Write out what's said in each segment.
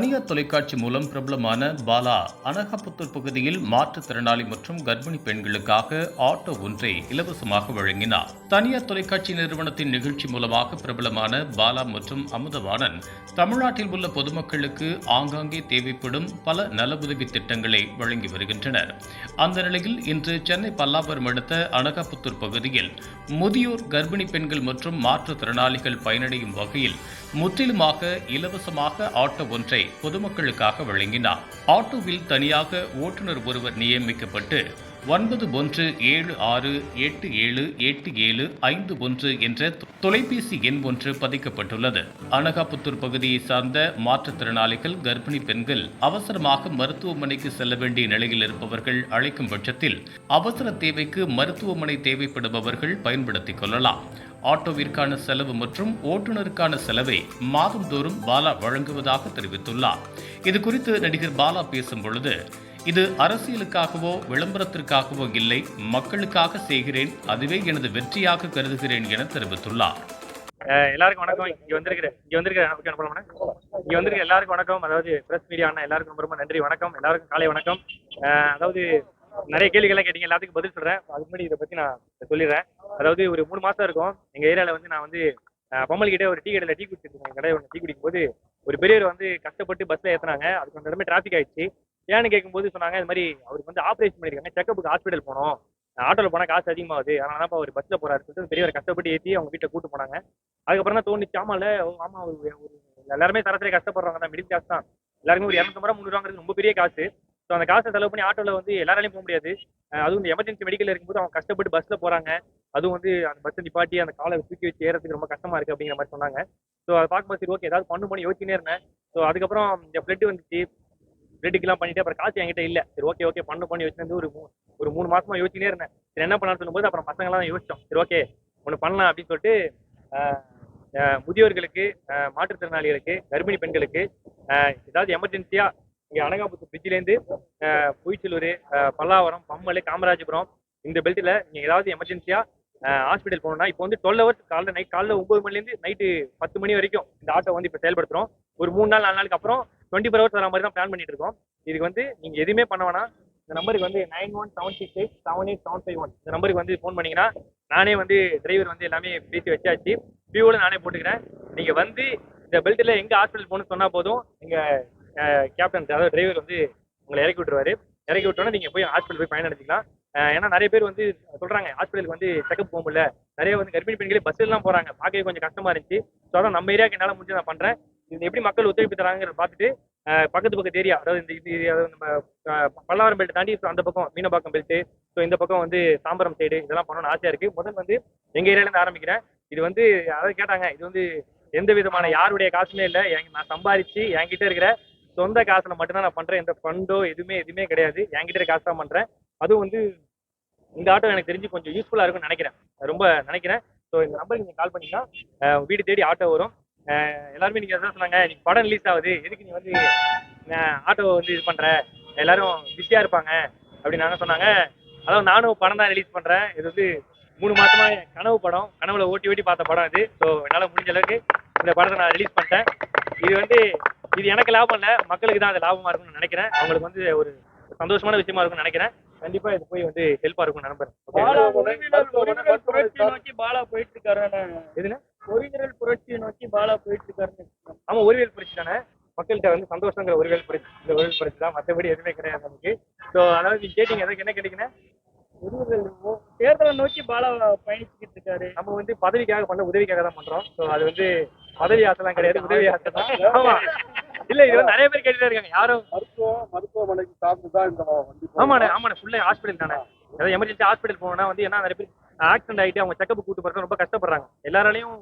தனியார் தொலைக்காட்சி மூலம் பிரபலமான பாலா அனகாபுத்தூர் பகுதியில் மாற்றுத்திறனாளி மற்றும் கர்ப்பிணி பெண்களுக்காக ஆட்டோ ஒன்றை இலவசமாக வழங்கினார். தனியார் தொலைக்காட்சி நிறுவனத்தின் நிகழ்ச்சி மூலமாக பிரபலமான பாலா மற்றும் அமுதவாணன் தமிழ்நாட்டில் உள்ள பொதுமக்களுக்கு ஆங்காங்கே தேவைப்படும் பல நல உதவி திட்டங்களை வழங்கி வருகின்றனர். அந்த நிலையில் இன்று சென்னை பல்லாபுரம் அடுத்த அனகாபுத்தூர் பகுதியில் முதியோர் கர்ப்பிணி பெண்கள் மற்றும் மாற்றுத்திறனாளிகள் பயனடையும் வகையில் முற்றிலுமாக இலவசமாக ஆட்டோ ஒன்றை பொதுமக்களுக்காக வழங்கினார். ஆட்டோவில் தனியாக ஓட்டுநர் ஒருவர் நியமிக்கப்பட்டு ஒன்பது ஒன்று ஏழு ஆறு எட்டு ஏழு எட்டு ஏழு ஐந்து ஒன்று என்ற தொலைபேசி எண் ஒன்று பதிக்கப்பட்டுள்ளது. அனகாபுத்தூர் பகுதியை சார்ந்த மாற்றுத்திறனாளிகள் கர்ப்பிணி பெண்கள் அவசரமாக மருத்துவமனைக்கு செல்ல வேண்டிய நிலையில் இருப்பவர்கள் அழைக்கும் பட்சத்தில் அவசர தேவைக்கு மருத்துவமனை தேவைப்படுபவர்கள் பயன்படுத்திக் கொள்ளலாம். ஆட்டோவிற்கான செலவு மற்றும் ஓட்டுநருக்கான செலவை மாதந்தோறும் பாலா வழங்குவதாக தெரிவித்துள்ளார். இது குறித்து நடிகர் பாலா பேசும் பொழுது இது அரசியலுக்காகவோ விளம்பரத்திற்காகவோ இல்லை மக்களுக்காக செய்கிறேன் அதுவே எனது வெற்றியாக கருதுகிறேன் என தெரிவித்துள்ளார். அஹ் எல்லாருக்கும் வணக்கம். இங்க வந்திருக்கிற இங்க வந்திருக்கிற நமக்கு இங்க வந்திருக்க எல்லாருக்கும் வணக்கம். அதாவது பிரஸ் மீடியா அண்ணா எல்லாருக்கும் ரொம்ப ரொம்ப நன்றி வணக்கம். எல்லாருக்கும் காலை வணக்கம். அஹ் அதாவது நிறைய கேள்விகள்லாம் கேட்டீங்க. எல்லாத்துக்கும் பதில் சொல்றேன். அதுக்கு முன்னாடி இதை பத்தி நான் சொல்லிடுறேன். அதாவது ஒரு மூணு மாசம் இருக்கும். எங்க ஏரியால வந்து நான் வந்து பொம்மல்கிட்ட ஒரு டீ கடையில டீ குடிச்சிருக்கேன் இருக்கேன் கடை ஒன்று டீ குடிக்கும் போது ஒரு பெரியவர் வந்து கஷ்டப்பட்டு பஸ்ல ஏத்துனாங்க. அதுக்கு அந்த இடமே டிராஃபிக் ஆயிடுச்சு. ஏன்னு கேட்கும்போது சொன்னாங்க இது மாதிரி அவருக்கு வந்து ஆப்ரேஷன் பண்ணிருக்காங்க. செக்கப்புக்கு ஹாஸ்பிட்டல் போனோம். ஆட்டோல போனா காசு அதிகமாகுது. அதனால தான் அவர் பஸ்ல போறாரு சொல்லிட்டு பெரியவர் கஷ்டப்பட்டு ஏற்றி அவங்க வீட்டை கூட்டு போனாங்க. அதுக்கப்புறம் தான் தோணுச்சு ஆமால ஓ, ஆமா ஒரு எல்லாருமே தரத்துல கஷ்டப்படுறாங்க தான். மிடில் கிளாஸ் தான். எல்லாருமே ஒரு இரநூத்தம்பது ரூபா முந்நூறுவாங்கிறது ரொம்ப பெரிய காசு. ஸோ அந்த காசை செலவு பண்ணி ஆட்டோவில் வந்து எல்லாராலையும் போக முடியாது. அதுவும் இந்த எமர்ஜென்சி மெடிக்கல் இருக்கும்போது அவங்க கஷ்டப்பட்டு பஸ்ஸில் போறாங்க. அதுவும் வந்து அந்த பஸ்ஸை நிப்பாட்டி அந்த காலை தூக்கி வச்சு ஏறதுக்கு ரொம்ப கஷ்டமா இருக்கு அப்படிங்கிற மாதிரி சொன்னாங்க. ஸோ அதை பார்க்கும்போது சரி ஓகே ஏதாவது பண்ணு பண்ணி யோசிச்சுனே இருந்தேன். ஸோ அதுக்கப்புறம் இந்த பிளட் வந்துச்சு. பிளட்டுக்கெல்லாம் பண்ணிட்டு அப்புறம் காசு என்கிட்ட இல்லை. சரி ஓகே ஓகே பண்ணு பண்ணி யோசிச்சு ஒரு மூ- ஒரு மூணு மாசமா யோசிச்சுனே இருந்தேன். சரி என்ன பண்ணலாம்னு சொல்லும்போது அப்புறம் பசங்களாம் யோசிச்சோம். சரி ஓகே ஒன்று பண்ணலாம் அப்படின்னு சொல்லிட்டு முதியோர்களுக்கு மாற்றுத்திறனாளிகளுக்கு கர்ப்பிணி பெண்களுக்கு ஏதாவது எமர்ஜென்சியாக இங்கே அனகாபுத்தூர் பிரிட்ஜிலேருந்து பொய்ச்சலூர் பல்லாவரம் பம்மல் காமராஜபுரம் இந்த பெல்ட்டில் நீங்கள் ஏதாவது எமர்ஜென்சியாக ஹாஸ்பிட்டல் போகணும்னா இப்போ வந்து டுவெல் ஹவர்ஸ் காலைல நைட் காலைல ஒம்பது மணிலேருந்து நைட்டு பத்து மணி வரைக்கும் இந்த ஆட்டோ வந்து இப்போ செயல்படுத்துகிறோம் ஒரு மூணு நாள் நாலு நாளுக்கு அப்புறம் டுவெண்ட்டி ஃபோர் ஹவர்ஸ் வர மாதிரி தான் பிளான் பண்ணிட்டு இருக்கோம். இதுக்கு வந்து நீங்கள் எதுவுமே பண்ண வேணாம். இந்த நம்பருக்கு வந்து nine one seven six eight seven eight seven five one இந்த நம்பருக்கு வந்து ஃபோன் பண்ணிங்கன்னா நானே வந்து டிரைவர் வந்து எல்லாமே பேசி வச்சாச்சு. பியூவில் நானே போட்டுக்கிறேன். நீங்கள் வந்து இந்த பெல்ட்டில் எங்கே ஹாஸ்பிட்டல் போகணும்னு சொன்னால் போதும். எங்கள் கேப்டன் அதாவது டிரைவர் வந்து உங்களை இறக்கி விட்டுருவாரு. இறக்கி விட்டோன்னா நீங்கள் போய் ஹாஸ்பிட்டல் போய் பயன் ஏன்னா நிறைய பேர் வந்து சொல்கிறாங்க ஹாஸ்பிட்டலுக்கு வந்து செக்கப் போக முடியல. நிறைய வந்து கர்ப்பிணி பெண்களே பஸ்ஸெல்லாம் போகிறாங்க பார்க்கவே கொஞ்சம் கஷ்டமாக இருந்துச்சு. ஸோ அதான் நம்ம ஏரியாவுக்கு என்னால் முடிஞ்சு நான் பண்ணுறேன் இது எப்படி மக்கள் ஒத்துழைப்பு தராங்கிறத பார்த்துட்டு பக்கத்து பக்கத்து ஏரியா அதாவது இந்த இது நம்ம பல்லாவரம் பெல்ட் தாண்டி அந்த பக்கம் மீனம்பாக்கம் பெல்ட்டு ஸோ இந்த பக்கம் வந்து தாம்பரம் சைடு இதெல்லாம் பண்ணணும்னு ஆசையாக இருக்குது முதல் வந்து எங்கள் ஏரியாலேருந்து ஆரம்பிக்கிறேன். இது வந்து அதாவது கேட்டாங்க இது வந்து எந்த விதமான யாருடைய காசுமே இல்லை. நான் சம்பாரிச்சு என்கிட்ட இருக்கிற சொந்த காசுல மட்டும்தான் நான் பண்றேன். எந்த ஃபண்டோ எதுவுமே எதுவுமே கிடையாது. என்கிட்ட காசு தான் பண்றேன். அதுவும் வந்து இந்த ஆட்டோ எனக்கு தெரிஞ்சு கொஞ்சம் யூஸ்ஃபுல்லா இருக்கும்னு நினைக்கிறேன். ரொம்ப நினைக்கிறேன். ஸோ இந்த நம்பருக்கு நீங்க கால் பண்ணீங்கன்னா வீடு தேடி ஆட்டோ வரும். எல்லாருமே நீங்க அதான் சொன்னாங்க நீங்க படம் ரிலீஸ் ஆகுது. எதுக்கு நீ வந்து ஆட்டோ வந்து இது பண்ற? எல்லாரும் பிஸியா இருப்பாங்க. அப்படின்னு சொன்னாங்க. அதாவது நானும் படம் தான் ரிலீஸ் பண்றேன். இது வந்து மூணு மாசமா கனவு படம். கனவுல ஓட்டி ஓட்டி பார்த்த படம் இது. ஸோ என்னால் முடிஞ்ச அளவுக்கு இந்த படத்தை நான் ரிலீஸ் பண்ணிட்டேன். இது வந்து இது எனக்கு லாபம் இல்லை. மக்களுக்கு தான் அது லாபமா இருக்கும்னு நினைக்கிறேன். அவங்களுக்கு வந்து ஒரு சந்தோஷமான விஷயமா இருக்கும்னு நினைக்கிறேன். கண்டிப்பா இது போய் வந்து ஹெல்ப்பா. ஒரிஜினல் ஒரிஜினல் புரட்சியை நோக்கி பாலா போயிட்டு இருக்காரு ஒரிஜினல் புரட்சியை நோக்கி பாலா போயிட்டு இருக்காரு ஆமா ஒருவேல் புரட்சி தானே. மக்கள்கிட்ட வந்து சந்தோஷங்கிற ஒருவேல் புரட்சி இந்த ஒருவேல் புரட்சி தான் மற்றபடி எதுவுமே கிடையாது நமக்கு. ஸோ அதாவது நீங்க கேட்டீங்க எதுக்கு என்ன கேட்டீங்கன்னா தேர்தலை நோக்கி பாலா பயணிச்சுக்கிட்டு இருக்காரு. நம்ம வந்து பதவிக்காக பண்ண உதவிக்காக தான் பண்றோம். ஸோ அது வந்து பதவி ஆசைலாம் கிடையாது. உதவி ஆசை தான். ஆமா. இல்ல இது நிறைய பேர் கேட்டுட்டே இருக்காங்க. யாரும் மருத்துவ மருத்துவமனைக்கு சார்ந்து தான் இந்த வண்டி. ஆமாண்ணே ஆமாண்ணே. ஃபுல்லாக ஹாஸ்பிட்டல் தானே. ஏதாவது எமர்ஜென்சி ஹாஸ்பிட்டல் போகணும்னா வந்து என்ன நிறைய பேர் ஆக்சிடென்ட் ஆகிட்டு அவங்க செக்கப் கூட்டு போகிறது ரொம்ப கஷ்டப்படுறாங்க. எல்லாராலையும்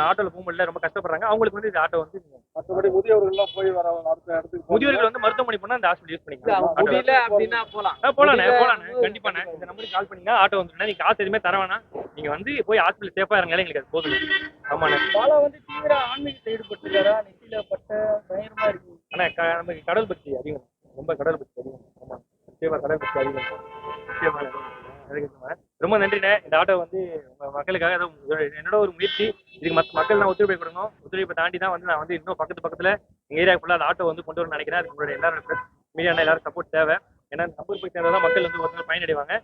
ஆட்டோவில் போக முடியல ரொம்ப கஷ்டப்படுறாங்க. அவங்களுக்கு வந்து இந்த ஆட்டோ வந்து மற்றபடி முதியவர்கள் எல்லாம் போய் வர அடுத்த இடத்துக்கு போக முதியோர்கள் வந்து மருத்துவமனை போனால் இந்த ஹாஸ்பிட்டல் யூஸ் பண்ணிக்கலாம். முடியல அப்படின்னா போலாம். போலாண்ணே போலாண்ணே. கண்டிப்பாண்ணே. இந்த நம்பருக்கு கால் பண்ணீங்கன்னா ஆட்டோ வந்துருண்ணே நீங்க காசு எதுவுமே தர வேணாம். நீங்க வந்து போய் ஹாஸ்பிட்டல் சேஃபா இருங்க. எங்களுக்கு அது போதும். ஆமாண்ணே. வந்து தீவிர ஆன்மீகத்தில் ஈடுபட்டிருக்காரா? நெத்தியில பட்ட பயங்கரமா இருக்கு. ஆனா க- நமக்கு கடல் பக்தி அதிகம். ரொம்ப கடல் பக்தி அதிகம். ஆமா. நிச்சயமா கடல் பக்தி அதிகம். நிச்சயமா. ரொம்ப நன்றிண்ணே. இந்த ஆட்டோ வந்து உங்க மக்களுக்காக ஏதோ என்னோட ஒரு முயற்சி. இதுக்கு மத்த மக்கள் தான் ஒத்துழைப்பு கொடுக்கணும். ஒத்துழைப்பை தாண்டி தான் வந்து நான் வந்து இன்னும் பக்கத்து பக்கத்துல எங்க ஏரியா ஃபுல்லா அந்த ஆட்டோ வந்து கொண்டு வரணும்னு நினைக்கிறேன். அதுக்கு உங்களுடைய எல்லாரும் மீடியா எல்லாரும் சப்போர்ட் தேவை. ஏன்னா நம்பர் போய் சேர்ந்தா தான் மக்கள் வந்து ஒருத்தர் பயனடைவாங்க.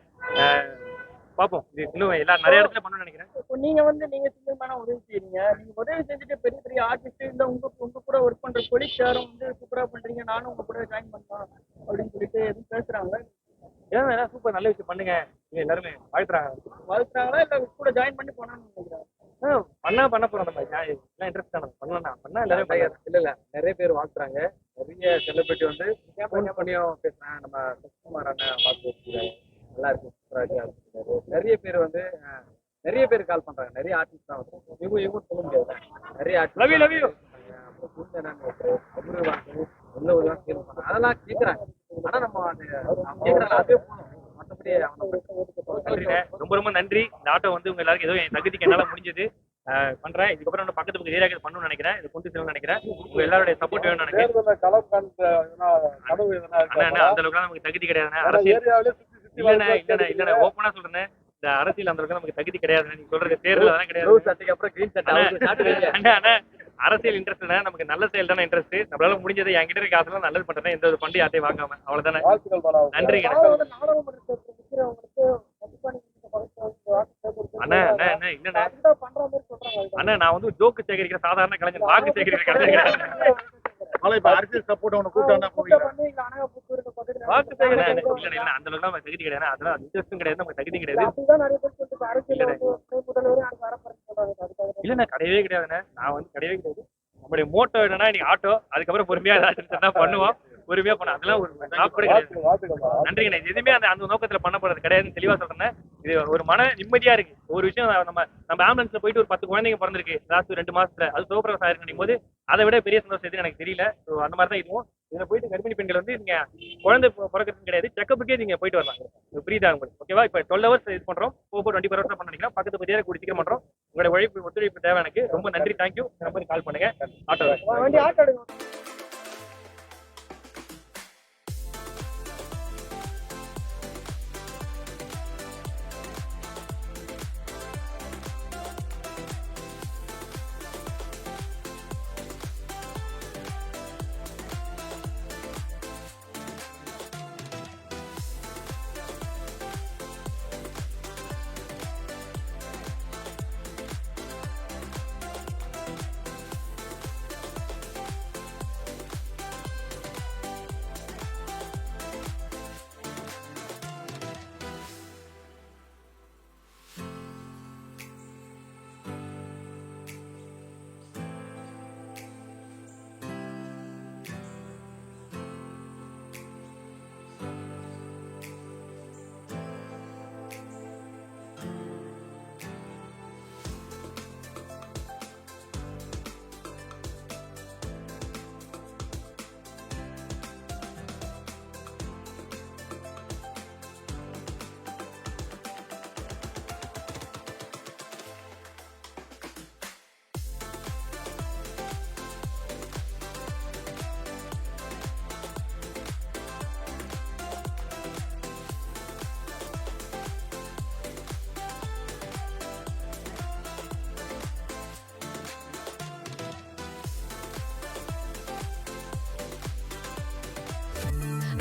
பார்ப்போம் இது இன்னும் எல்லாரும் நிறைய இடத்துல பண்ணணும்னு நினைக்கிறேன். இப்போ நீங்க வந்து நீங்க சிங்கமான உதவி செய்றீங்க. நீங்க உதவி செஞ்சுட்டு பெரிய பெரிய ஆர்டிஸ்ட் இல்ல உங்க உங்க கூட ஒர்க் பண்ற கொலிக் யாரும் வந்து சூப்பரா பண்றீங்க நானும் உங்க கூட ஜாயின் பண்ணலாம் அப்படின்னு சொல்லிட்டு எதுவும் பேசுறாங்க ஏன்னா ஏன்னா சூப்பர் நல்ல விஷயம் பண்ணுங்க. நீங்க எல்லாருமே வாழ்த்துறாங்க. வாழ்த்துறாங்களா? இல்ல கூட ஜாயின் பண்ணி போனான்னு நினைக்கிறேன். பண்ணா பண்ண போறோம் நம்ம. எல்லாம் இன்ட்ரெஸ்ட் தானே பண்ணலாம் பண்ணா எல்லாரும் பண்ணலாம். இல்ல இல்ல. நிறைய பேர் வாழ்த்துறாங்க. நிறைய செலிபிரிட்டி வந்து பண்ணியும் பேசுறேன் நம்ம சசிகுமார் அண்ணன் வாழ்த்து நல்லா இருக்கு சூப்பரா இருக்கு அப்படின்னு சொல்றாரு. நிறைய பேர் வந்து நிறைய பேர் கால் பண்றாங்க. நிறைய ஆர்டிஸ்ட் தான் வந்து இவங்க இவங்க சொல்ல முடியாது. நிறைய ஆர்டிஸ்ட் love you. அப்புறம் அவரு வந்து உள்ள ஒரு feel பண்றாங்க. அதெல்லாம் கேக்குறாங்க. ஆனா நம்ம அது அவங்க கேக்குறாங்க அதுவே போதும் மற்றபடி அவங்க ரொம்ப ரொம்ப நன்றி. இந்த ஆட்டோ வந்து உங்க எல்லாருக்கும் ஏதோ என் தகுதிக்கு என்னால முடிஞ்சது. அஹ் பண்றேன். இதுக்கப்புறம் இன்னும் பக்கத்து பக்கத்து ஏரியாக்கு பண்ணணும்னு நினைக்கிறேன். இது கொண்டு செல்லணும்னு நினைக்கிறேன். உங்க எல்லாருடைய சப்போர்ட் வேணும்னு நினைக்கிறேன். அந்த அளவுக்கு நமக்கு தகுதி கிடையாதுண்ணே. அரசியல் ஏரியாவிலே சுத்தி சுத்தி இல்லண்ணே இல்லண்ணே இல்லண்ணே ஓப்பனா சொல்றேன் இந்த அரசியல் அந்த அளவுக்கு நமக்கு தகுதி கிடையாதுண்ணே நீங்க சொல்றது தேர்தல் தான் கிடையாது. கிரீன் சட்டை. அண்ணா, அரசியல் இன்ட்ரெஸ்ட் நமக்கு நல்ல செயல் தானே இன்ட்ரெஸ்ட் நம்மளால முடிஞ்சது என்கிட்ட இருக்க காசுலாம் நல்லது பண்றேன் எந்த ஒரு பண்டி யார்ட்டையும் வாங்காம. அவ்வளவுதானே. சேகரிச்சு அண்ணா அண்ணா அண்ணா இல்லண்ணே. அண்ணா நான் வந்து ஜோக்கு சேகரிக்கிற சாதாரண கலைஞர் வாக்கு சேகரிக்கிற கலைஞர் கிடையாது. ஆனா இப்ப அரசியல் சப்போர்ட் கூப்பிட்டா கூட்டம் வாக்கு சேகரிக்கிற இல்ல இல்ல. அந்த அளவுக்கு நமக்கு தகுதி கிடையாது. அதெல்லாம் இன்ட்ரெஸ்டும் கிடையாது நமக்கு தகுதி கிடையாது. இல்லண்ணா கிடையவே கிடையாதுண்ணே. நான் வந்து கிடையவே கிடையாது. நம்மளுடைய மோட்டோ என்னன்னா இன்னைக்கு ஆட்டோ அதுக்கப்புறம் பொறுமையா ஏதாச்சும் பண்ணுவோம். பொறுமையா பண்ணோம் அதெல்லாம் ஒரு கூட கிடையாது. நன்றிங்கண்ணே இது எதுவுமே அந்த அந்த நோக்கத்துல பண்ண போறது கிடையாதுன்னு தெளிவா சொல்றேன் இது ஒரு மன நிம்மதியா இருக்கு. ஒரு விஷயம் நம்ம நம்ம ஆம்புலன்ஸ்ல போயிட்டு ஒரு பத்து குழந்தைங்க பிறந்திருக்கு. லாஸ்ட் ரெண்டு மாசத்துல. அது சோப்ரஸ் ஆயிருக்கும் போது அதை விட பெரிய சந்தோஷம் எதுன்னு எனக்கு தெரியல. ஸோ அந்த மாதிரி தான் இதுவும் இதுல போயிட்டு கர்ப்பிணி பெண்கள் வந்து நீங்க குழந்தை பிறக்கிறது கிடையாது. செக்கப்புக்கே நீங்க போயிட்டு வரலாம். புரியுதா உங்களுக்கு? ஓகேவா இப்போ டுவெல் ஹவர்ஸ் இது பண்றோம். போக டுவெண்ட்டி ஃபோர் ஹவர்ஸ் பண்ண நினைக்கிறோம் பக்கத்து பத்தியாக கூடி சீக்கிரம் பண்றோம். உங்களோட உழைப்பு ஒத்துழைப்பு தேவை எனக்கு. ரொம்ப நன்றி. தேங்க்யூ நம்பருக்கு கால் பண்ணுங்க. ஆட்டோ